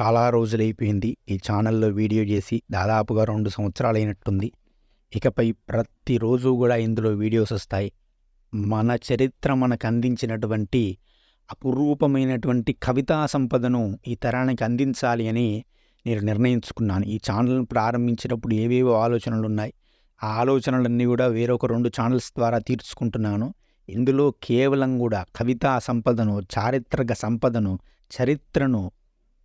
చాలా రోజులైపోయింది. ఈ ఛానల్లో వీడియో చేసి దాదాపుగా రెండు సంవత్సరాలు అయినట్టుంది ఇకపై ప్రతిరోజు కూడా ఇందులో వీడియోస్ వస్తాయి. మన చరిత్ర మనకు అందించినటువంటి అపురూపమైనటువంటి కవితా సంపదను ఈ తరానికి అందించాలి అని నేను నిర్ణయించుకున్నాను. ఈ ఛానల్ని ప్రారంభించినప్పుడు ఏవేవో ఆలోచనలు ఉన్నాయి ఆ ఆలోచనలన్నీ కూడా వేరొక రెండు ఛానల్స్ ద్వారా తీర్చుకుంటున్నాను. ఇందులో కేవలం కూడా కవితా సంపదను చారిత్రక సంపదను చరిత్రను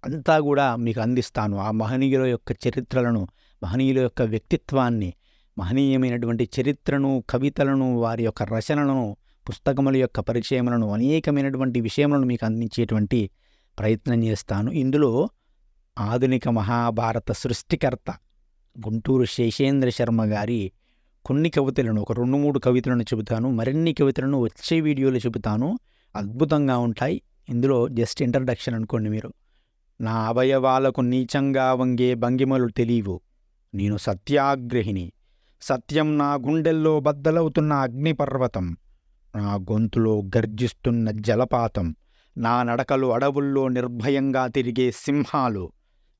అంతా కూడా మీకు అందిస్తాను. ఆ మహనీయుల యొక్క చరిత్రలను మహనీయుల యొక్క వ్యక్తిత్వాన్ని మహనీయమైనటువంటి చరిత్రను కవితలను వారి యొక్క రచనలను పుస్తకముల యొక్క పరిచయములను అనేకమైనటువంటి విషయములను మీకు అందించేటువంటి ప్రయత్నం చేస్తాను. ఇందులో ఆధునిక మహాభారత సృష్టికర్త గుంటూరు శేషేంద్ర శర్మ గారి కొన్ని కవితలను ఒక రెండు మూడు కవితలను చెబుతాను. మరిన్ని కవితలను వచ్చే వీడియోలో చెబుతాను. అద్భుతంగా ఉంటాయి. ఇందులో జస్ట్ ఇంట్రడక్షన్ అనుకోండి మీరు. నా అవయవాలకు నీచంగా వంగే భంగిమలు తెలియవు. నేను సత్యాగ్రహిణి. సత్యం నా గుండెల్లో బద్దలవుతున్న అగ్నిపర్వతం. నా గొంతులో గర్జిస్తున్న జలపాతం. నా నడకలు అడవుల్లో నిర్భయంగా తిరిగే సింహాలు.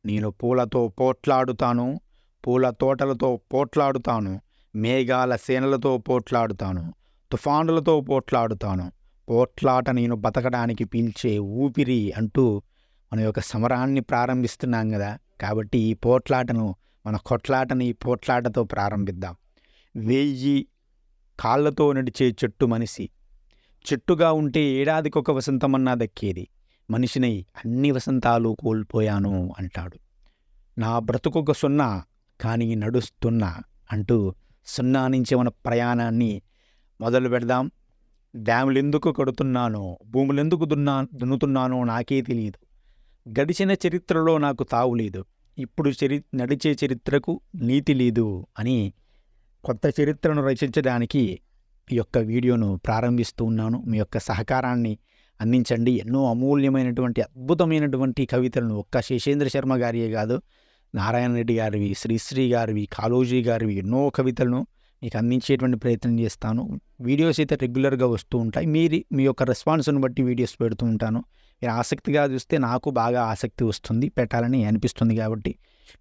నేను పూలతో పోట్లాడుతాను. పూల తోటలతో పోట్లాడుతాను. మేఘాల సేనలతో పోట్లాడుతాను. తుఫానులతో పోట్లాడుతాను. పోట్లాట నేను బతకడానికి పీల్చే ఊపిరి అంటూ మన యొక్క సమరాన్ని ప్రారంభిస్తున్నాం కదా. కాబట్టి ఈ పోట్లాటను మన కొట్లాటని ఈ పోట్లాటతో ప్రారంభిద్దాం. వెయ్యి కాళ్ళతో నడిచే చెట్టు మనిషి. చెట్టుగా ఉంటే ఏడాదికొక వసంతమన్నా దక్కేది. మనిషిని అన్ని వసంతాలు కోల్పోయాను అంటాడు. నా బ్రతుకొక సున్నా కానీ నడుస్తున్నా అంటూ సున్నా నుంచి మన ప్రయాణాన్ని మొదలు పెడదాం. డ్యాములు ఎందుకు కడుతున్నానో భూములు ఎందుకు దున్నా దున్నుతున్నానో నాకే తెలియదు గడిచిన చరిత్రలో నాకు తావు లేదు. ఇప్పుడు చరి నడిచే చరిత్రకు నీతి లేదు అని కొత్త చరిత్రను రచించడానికి ఈ యొక్క వీడియోను ప్రారంభిస్తూ ఉన్నాను. మీ యొక్క సహకారాన్ని అందించండి. ఎన్నో అమూల్యమైనటువంటి అద్భుతమైనటువంటి కవితలను ఒక్క శేషేంద్ర శర్మ గారియే కాదు నారాయణ రెడ్డి గారివి శ్రీశ్రీ గారివి కాళోజీ గారివి ఎన్నో కవితలను మీకు అందించేటువంటి ప్రయత్నం చేస్తాను. వీడియోస్ అయితే రెగ్యులర్గా వస్తూ ఉంటాయి. మీరు మీ యొక్క రెస్పాన్స్ని బట్టి వీడియోస్ పెడుతూ ఉంటాను. మీరు ఆసక్తిగా చూస్తే నాకు బాగా ఆసక్తి వస్తుంది పెట్టాలని అనిపిస్తుంది కాబట్టి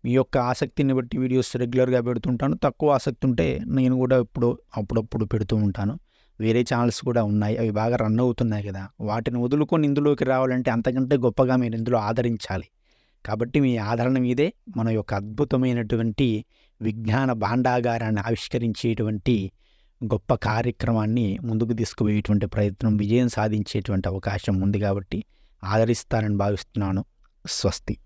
మీ యొక్క ఆసక్తిని బట్టి వీడియోస్ రెగ్యులర్గా పెడుతుంటాను తక్కువ ఆసక్తి ఉంటే నేను కూడా ఇప్పుడు అప్పుడప్పుడు పెడుతూ ఉంటాను. వేరే ఛానల్స్ కూడా ఉన్నాయి. అవి బాగా రన్ అవుతున్నాయి కదా. వాటిని వదులుకొని ఇందులోకి రావాలంటే అంతకంటే గొప్పగా మీరు ఇందులో ఆదరించాలి. కాబట్టి మీ ఆదరణ మీదే మన యొక్క అద్భుతమైనటువంటి విజ్ఞాన భాండాగారాన్ని ఆవిష్కరించేటువంటి గొప్ప కార్యక్రమాన్ని ముందుకు తీసుకుపోయేటువంటి ప్రయత్నం విజయం సాధించేటువంటి అవకాశం ఉంది కాబట్టి ఆదరిస్తారని భావిస్తున్నాను. స్వస్తి.